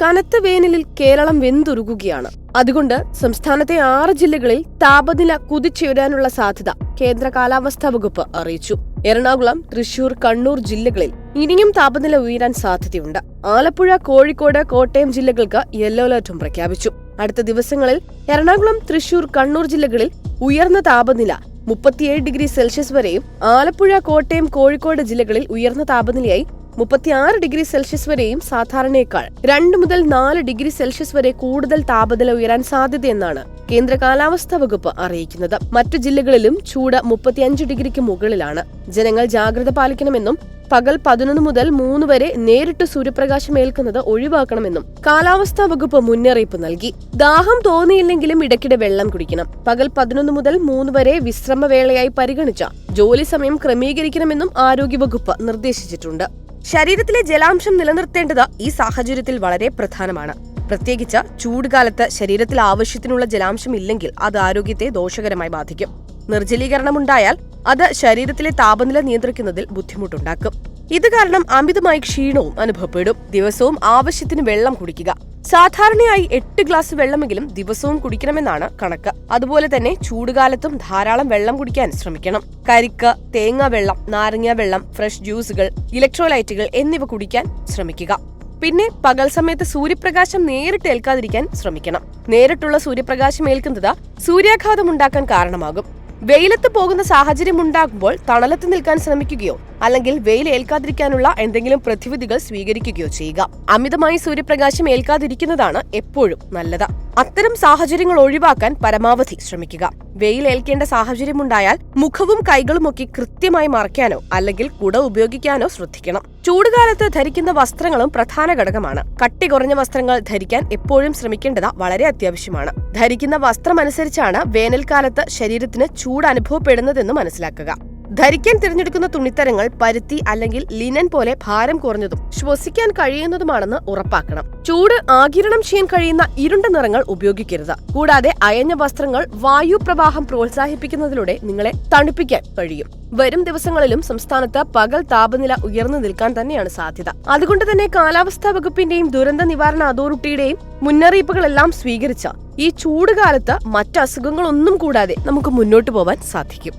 കനത്ത വേനലിൽ കേരളം വെന്തുരുകുകയാണ്. അതുകൊണ്ട് സംസ്ഥാനത്തെ ആറ് ജില്ലകളിൽ താപനില കുതിച്ചുയരാനുള്ള സാധ്യത കേന്ദ്ര കാലാവസ്ഥാ വകുപ്പ് അറിയിച്ചു. എറണാകുളം തൃശൂർ കണ്ണൂർ ജില്ലകളിൽ ഇനിയും താപനില ഉയരാൻ സാധ്യതയുണ്ട്. ആലപ്പുഴ കോഴിക്കോട് കോട്ടയം ജില്ലകൾക്ക് യെല്ലോ അലർട്ടും പ്രഖ്യാപിച്ചു. അടുത്ത ദിവസങ്ങളിൽ എറണാകുളം തൃശൂർ കണ്ണൂർ ജില്ലകളിൽ ഉയർന്ന താപനില മുപ്പത്തിയേഴ് ഡിഗ്രി സെൽഷ്യസ് വരെയും ആലപ്പുഴ കോട്ടയം കോഴിക്കോട് ജില്ലകളിൽ ഉയർന്ന താപനിലയായി മുപ്പത്തിയാറ് ഡിഗ്രി സെൽഷ്യസ് വരെയും സാധാരണയേക്കാൾ രണ്ട് മുതൽ നാല് ഡിഗ്രി സെൽഷ്യസ് വരെ കൂടുതൽ താപനില ഉയരാൻ സാധ്യതയെന്നാണ് കേന്ദ്ര കാലാവസ്ഥാ വകുപ്പ് അറിയിക്കുന്നത്. മറ്റു ജില്ലകളിലും ചൂട് മുപ്പത്തിയഞ്ച് ഡിഗ്രിക്ക് മുകളിലാണ്. ജനങ്ങൾ ജാഗ്രത പാലിക്കണമെന്നും പകൽ പതിനൊന്ന് മുതൽ മൂന്ന് വരെ നേരിട്ട് സൂര്യപ്രകാശം ഏൽക്കുന്നത് ഒഴിവാക്കണമെന്നും കാലാവസ്ഥാ വകുപ്പ് മുന്നറിയിപ്പ് നൽകി. ദാഹം തോന്നിയില്ലെങ്കിലും ഇടയ്ക്കിടെ വെള്ളം കുടിക്കണം. പകൽ പതിനൊന്ന് മുതൽ മൂന്ന് വരെ വിശ്രമവേളയായി പരിഗണിച്ച ജോലി സമയം ക്രമീകരിക്കണമെന്നും ആരോഗ്യവകുപ്പ് നിർദ്ദേശിച്ചിട്ടുണ്ട്. ശരീരത്തിലെ ജലാംശം നിലനിർത്തേണ്ടത് ഈ സാഹചര്യത്തിൽ വളരെ പ്രധാനമാണ്. പ്രത്യേകിച്ച് ചൂടുകാലത്ത് ശരീരത്തിൽ ആവശ്യത്തിനുള്ള ജലാംശം ഇല്ലെങ്കിൽ അത് ആരോഗ്യത്തെ ദോഷകരമായി ബാധിക്കും. നിർജലീകരണമുണ്ടായാൽ അത് ശരീരത്തിലെ താപനില നിയന്ത്രിക്കുന്നതിൽ ബുദ്ധിമുട്ടുണ്ടാക്കും. ഇത് കാരണം അമിതമായി ക്ഷീണവും അനുഭവപ്പെടും. ദിവസവും ആവശ്യത്തിന് വെള്ളം കുടിക്കുക. സാധാരണയായി എട്ട് ഗ്ലാസ് വെള്ളമെങ്കിലും ദിവസവും കുടിക്കണമെന്നാണ് കണക്ക്. അതുപോലെ തന്നെ ചൂടുകാലത്തും ധാരാളം വെള്ളം കുടിക്കാൻ ശ്രമിക്കണം. കരിക്ക് തേങ്ങാ വെള്ളം നാരങ്ങ വെള്ളം ഫ്രഷ് ജ്യൂസുകൾ ഇലക്ട്രോലൈറ്റുകൾ എന്നിവ കുടിക്കാൻ ശ്രമിക്കുക. പിന്നെ പകൽ സമയത്ത് സൂര്യപ്രകാശം നേരിട്ട് ഏൽക്കാതിരിക്കാൻ ശ്രമിക്കണം. നേരിട്ടുള്ള സൂര്യപ്രകാശം ഏൽക്കുന്നത് സൂര്യാഘാതം ഉണ്ടാക്കാൻ കാരണമാകും. വെയിലത്ത് പോകുന്ന സാഹചര്യം ഉണ്ടാകുമ്പോൾ തണലത്ത് നിൽക്കാൻ ശ്രമിക്കുകയോ അല്ലെങ്കിൽ വെയിൽ ഏൽക്കാതിരിക്കാനുള്ള എന്തെങ്കിലും പ്രതിവിധികൾ സ്വീകരിക്കുകയോ ചെയ്യുക. അമിതമായി സൂര്യപ്രകാശം ഏൽക്കാതിരിക്കുന്നതാണ് എപ്പോഴും നല്ലത്. അത്തരം സാഹചര്യങ്ങൾ ഒഴിവാക്കാൻ പരമാവധി ശ്രമിക്കുക. വെയിലേൽക്കേണ്ട സാഹചര്യമുണ്ടായാൽ മുഖവും കൈകളുമൊക്കെ കൃത്യമായി മറയ്ക്കാനോ അല്ലെങ്കിൽ കുട ഉപയോഗിക്കാനോ ശ്രദ്ധിക്കണം. ചൂടുകാലത്ത് ധരിക്കുന്ന വസ്ത്രങ്ങളും പ്രധാന ഘടകമാണ്. കട്ടി കുറഞ്ഞ വസ്ത്രങ്ങൾ ധരിക്കാൻ എപ്പോഴും ശ്രമിക്കേണ്ടത് വളരെ അത്യാവശ്യമാണ്. ധരിക്കുന്ന വസ്ത്രമനുസരിച്ചാണ് വേനൽക്കാലത്ത് ശരീരത്തിന് ചൂട് അനുഭവപ്പെടുന്നതെന്ന് മനസ്സിലാക്കുക. ധരിക്കാൻ തിരഞ്ഞെടുക്കുന്ന തുണിത്തരങ്ങൾ പരുത്തി അല്ലെങ്കിൽ ലിനൻ പോലെ ഭാരം കുറഞ്ഞതും ശ്വസിക്കാൻ കഴിയുന്നതുമാണെന്ന് ഉറപ്പാക്കണം. ചൂട് ആകിരണം ചെയ്യാൻ കഴിയുന്ന ഇരുണ്ട നിറങ്ങൾ ഉപയോഗിക്കരുത്. കൂടാതെ അയഞ്ഞ വസ്ത്രങ്ങൾ വായു പ്രവാഹം പ്രോത്സാഹിപ്പിക്കുന്നതിലൂടെ നിങ്ങളെ തണുപ്പിക്കാൻ കഴിയും. വരും ദിവസങ്ങളിലും സംസ്ഥാനത്ത് പകൽ താപനില ഉയർന്നു നിൽക്കാൻ തന്നെയാണ് സാധ്യത. അതുകൊണ്ട് തന്നെ കാലാവസ്ഥാ വകുപ്പിന്റെയും ദുരന്ത നിവാരണ അതോറിറ്റിയുടെയും മുന്നറിയിപ്പുകളെല്ലാം സ്വീകരിച്ച ഈ ചൂടുകാലത്ത് മറ്റ് അസുഖങ്ങളൊന്നും കൂടാതെ നമുക്ക് മുന്നോട്ട് പോവാൻ സാധിക്കും.